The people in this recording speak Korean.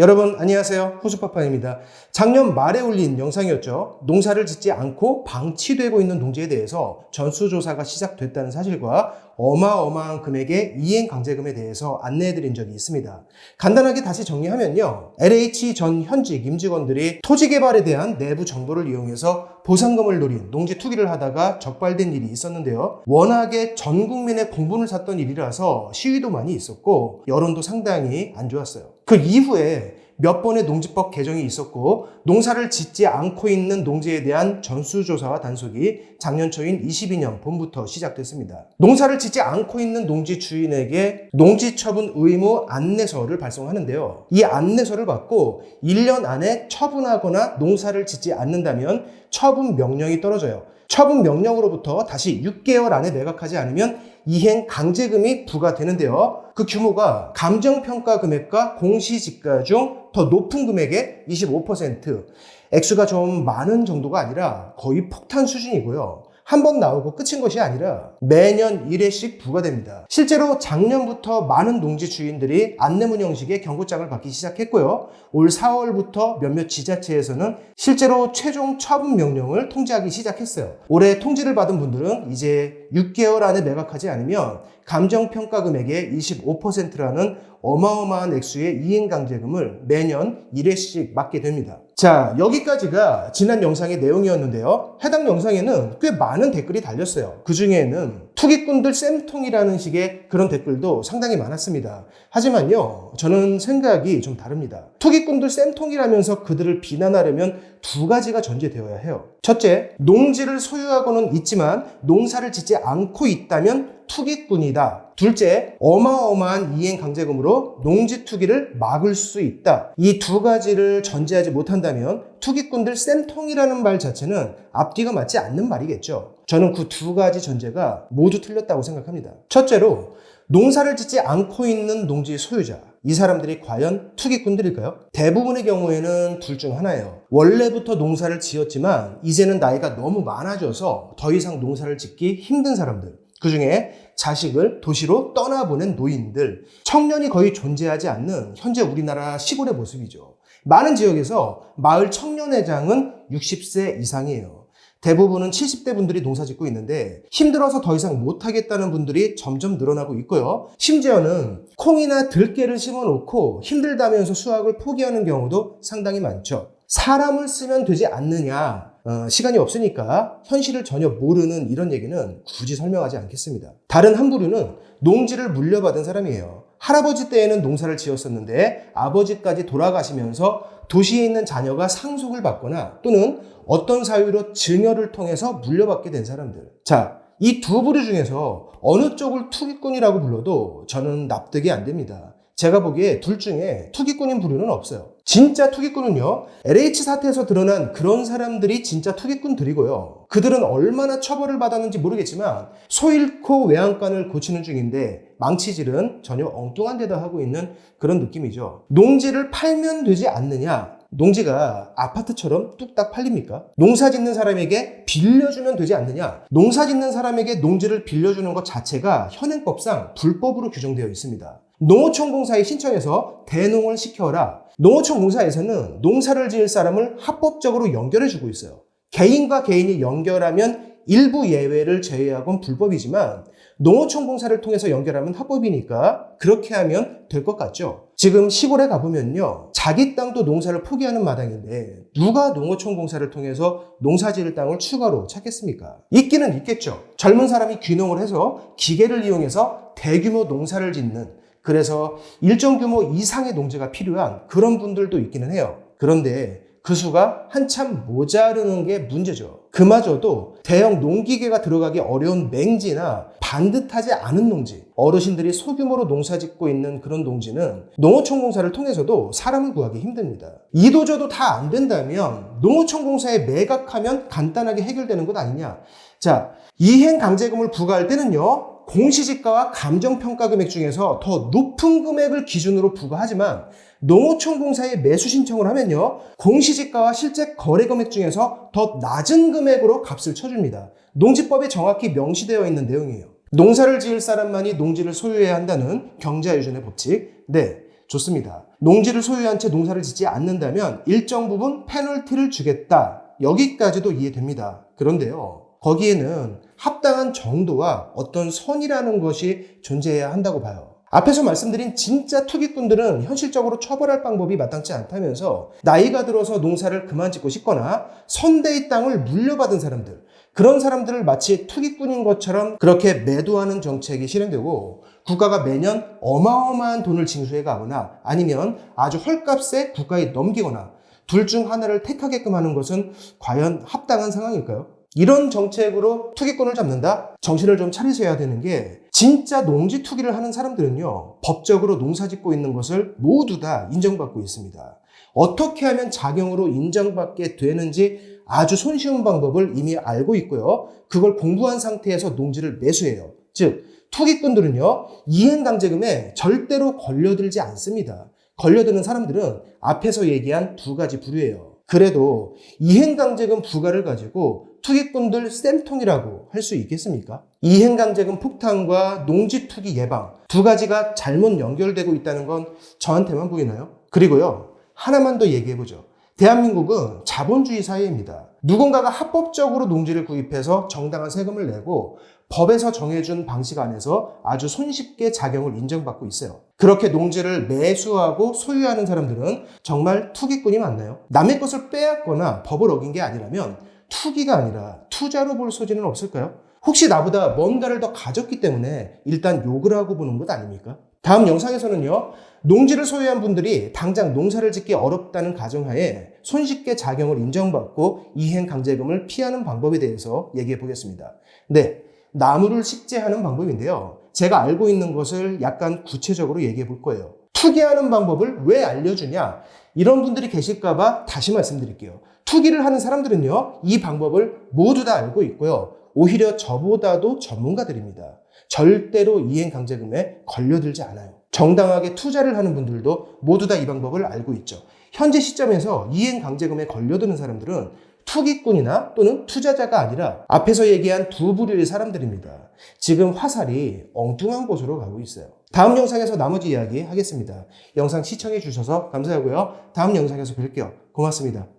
여러분 안녕하세요. 호주파파입니다. 작년 말에 올린 영상이었죠. 농사를 짓지 않고 방치되고 있는 농지에 대해서 전수조사가 시작됐다는 사실과 어마어마한 금액의 이행 강제금에 대해서 안내해 드린 적이 있습니다. 간단하게 다시 정리하면요. LH 전 현직 임직원들이 토지 개발에 대한 내부 정보를 이용해서 보상금을 노린 농지 투기를 하다가 적발된 일이 있었는데요. 워낙에 전 국민의 공분을 샀던 일이라서 시위도 많이 있었고 여론도 상당히 안 좋았어요. 그 이후에 몇 번의 농지법 개정이 있었고 농사를 짓지 않고 있는 농지에 대한 전수조사와 단속이 작년 초인 22년 봄부터 시작됐습니다. 농사를 짓지 않고 있는 농지 주인에게 농지처분 의무 안내서를 발송하는데요. 이 안내서를 받고 1년 안에 처분하거나 농사를 짓지 않는다면 처분 명령이 떨어져요. 처분 명령으로부터 다시 6개월 안에 매각하지 않으면 이행 강제금이 부과되는데요. 그 규모가 감정평가 금액과 공시지가 중 더 높은 금액의 25%, 액수가 좀 많은 정도가 아니라 거의 폭탄 수준이고요. 한 번 나오고 끝인 것이 아니라 매년 1회씩 부과됩니다. 실제로 작년부터 많은 농지 주인들이 안내문 형식의 경고장을 받기 시작했고요. 올 4월부터 몇몇 지자체에서는 실제로 최종 처분 명령을 통지하기 시작했어요. 올해 통지를 받은 분들은 이제 6개월 안에 매각하지 않으면 감정평가 금액의 25%라는 어마어마한 액수의 이행강제금을 매년 1회씩 맞게 됩니다. 자, 여기까지가 지난 영상의 내용이었는데요. 해당 영상에는 꽤 많은 댓글이 달렸어요. 그 중에는 투기꾼들 쌤통이라는 식의 그런 댓글도 상당히 많았습니다. 하지만요, 저는 생각이 좀 다릅니다. 투기꾼들 쌤통이라면서 그들을 비난하려면 두 가지가 전제되어야 해요. 첫째, 농지를 소유하고는 있지만 농사를 짓지 않고 있다면 투기꾼이다. 둘째, 어마어마한 이행 강제금으로 농지 투기를 막을 수 있다. 이 두 가지를 전제하지 못한다면 투기꾼들 쌤통이라는 말 자체는 앞뒤가 맞지 않는 말이겠죠. 저는 그 두 가지 전제가 모두 틀렸다고 생각합니다. 첫째로, 농사를 짓지 않고 있는 농지 소유자. 이 사람들이 과연 투기꾼들일까요? 대부분의 경우에는 둘 중 하나예요. 원래부터 농사를 지었지만 이제는 나이가 너무 많아져서 더 이상 농사를 짓기 힘든 사람들. 그 중에 자식을 도시로 떠나보낸 노인들, 청년이 거의 존재하지 않는 현재 우리나라 시골의 모습이죠. 많은 지역에서 마을 청년회장은 60세 이상이에요. 대부분은 70대 분들이 농사 짓고 있는데 힘들어서 더 이상 못하겠다는 분들이 점점 늘어나고 있고요. 심지어는 콩이나 들깨를 심어 놓고 힘들다면서 수확을 포기하는 경우도 상당히 많죠. 사람을 쓰면 되지 않느냐. 어, 시간이 없으니까 현실을 전혀 모르는 이런 얘기는 굳이 설명하지 않겠습니다. 다른 한 부류는 농지를 물려받은 사람이에요. 할아버지 때에는 농사를 지었었는데 아버지까지 돌아가시면서 도시에 있는 자녀가 상속을 받거나 또는 어떤 사유로 증여를 통해서 물려받게 된 사람들. 자, 이 두 부류 중에서 어느 쪽을 투기꾼이라고 불러도 저는 납득이 안 됩니다. 제가 보기에 둘 중에 투기꾼인 부류는 없어요. 진짜 투기꾼은요, LH 사태에서 드러난 그런 사람들이 진짜 투기꾼들이고요. 그들은 얼마나 처벌을 받았는지 모르겠지만, 소 잃고 외양간을 고치는 중인데, 망치질은 전혀 엉뚱한 데다 하고 있는 그런 느낌이죠. 농지를 팔면 되지 않느냐? 농지가 아파트처럼 뚝딱 팔립니까? 농사 짓는 사람에게 빌려주면 되지 않느냐? 농사 짓는 사람에게 농지를 빌려주는 것 자체가 현행법상 불법으로 규정되어 있습니다. 농어촌 공사에 신청해서 대농을 시켜라. 농어촌 공사에서는 농사를 지을 사람을 합법적으로 연결해주고 있어요. 개인과 개인이 연결하면 일부 예외를 제외하곤 불법이지만 농어촌 공사를 통해서 연결하면 합법이니까 그렇게 하면 될 것 같죠. 지금 시골에 가보면요. 자기 땅도 농사를 포기하는 마당인데 누가 농어촌 공사를 통해서 농사 지을 땅을 추가로 찾겠습니까? 있기는 있겠죠. 젊은 사람이 귀농을 해서 기계를 이용해서 대규모 농사를 짓는 그래서 일정 규모 이상의 농지가 필요한 그런 분들도 있기는 해요. 그런데 그 수가 한참 모자르는 게 문제죠. 그마저도 대형 농기계가 들어가기 어려운 맹지나 반듯하지 않은 농지, 어르신들이 소규모로 농사 짓고 있는 그런 농지는 농어촌 공사를 통해서도 사람을 구하기 힘듭니다. 이도저도 다 안 된다면 농어촌 공사에 매각하면 간단하게 해결되는 것 아니냐. 자, 이행 강제금을 부과할 때는요, 공시지가와 감정평가 금액 중에서 더 높은 금액을 기준으로 부과하지만 농어촌 공사에 매수 신청을 하면요. 공시지가와 실제 거래 금액 중에서 더 낮은 금액으로 값을 쳐줍니다. 농지법에 정확히 명시되어 있는 내용이에요. 농사를 지을 사람만이 농지를 소유해야 한다는 경자유전의 법칙. 네, 좋습니다. 농지를 소유한 채 농사를 짓지 않는다면 일정 부분 페널티를 주겠다. 여기까지도 이해됩니다. 그런데요. 거기에는 합당한 정도와 어떤 선이라는 것이 존재해야 한다고 봐요. 앞에서 말씀드린 진짜 투기꾼들은 현실적으로 처벌할 방법이 마땅치 않다면서 나이가 들어서 농사를 그만 짓고 싶거나 선대의 땅을 물려받은 사람들, 그런 사람들을 마치 투기꾼인 것처럼 그렇게 매도하는 정책이 실행되고 국가가 매년 어마어마한 돈을 징수해 가거나 아니면 아주 헐값에 국가에 넘기거나 둘 중 하나를 택하게끔 하는 것은 과연 합당한 상황일까요? 이런 정책으로 투기꾼을 잡는다? 정신을 좀 차리셔야 되는 게 진짜 농지 투기를 하는 사람들은요 법적으로 농사 짓고 있는 것을 모두 다 인정받고 있습니다. 어떻게 하면 자경으로 인정받게 되는지 아주 손쉬운 방법을 이미 알고 있고요. 그걸 공부한 상태에서 농지를 매수해요. 즉 투기꾼들은요 이행강제금에 절대로 걸려들지 않습니다. 걸려드는 사람들은 앞에서 얘기한 두 가지 부류예요. 그래도 이행강제금 부과를 가지고 투기꾼들 쌤통이라고 할 수 있겠습니까? 이행강제금 폭탄과 농지 투기 예방 두 가지가 잘못 연결되고 있다는 건 저한테만 보이나요? 그리고요 하나만 더 얘기해보죠. 대한민국은 자본주의 사회입니다. 누군가가 합법적으로 농지를 구입해서 정당한 세금을 내고 법에서 정해준 방식 안에서 아주 손쉽게 자경을 인정받고 있어요. 그렇게 농지를 매수하고 소유하는 사람들은 정말 투기꾼이 맞나요? 남의 것을 빼앗거나 법을 어긴 게 아니라면 투기가 아니라 투자로 볼 소지는 없을까요? 혹시 나보다 뭔가를 더 가졌기 때문에 일단 욕을 하고 보는 것 아닙니까? 다음 영상에서는요, 농지를 소유한 분들이 당장 농사를 짓기 어렵다는 가정하에 손쉽게 자경을 인정받고 이행 강제금을 피하는 방법에 대해서 얘기해 보겠습니다. 네, 나무를 식재하는 방법인데요. 제가 알고 있는 것을 약간 구체적으로 얘기해 볼 거예요. 투기하는 방법을 왜 알려주냐? 이런 분들이 계실까봐 다시 말씀드릴게요. 투기를 하는 사람들은요, 이 방법을 모두 다 알고 있고요. 오히려 저보다도 전문가들입니다. 절대로 이행 강제금에 걸려들지 않아요. 정당하게 투자를 하는 분들도 모두 다 이 방법을 알고 있죠. 현재 시점에서 이행 강제금에 걸려드는 사람들은 투기꾼이나 또는 투자자가 아니라 앞에서 얘기한 두 부류의 사람들입니다. 지금 화살이 엉뚱한 곳으로 가고 있어요. 다음 영상에서 나머지 이야기 하겠습니다. 영상 시청해 주셔서 감사하고요. 다음 영상에서 뵐게요. 고맙습니다.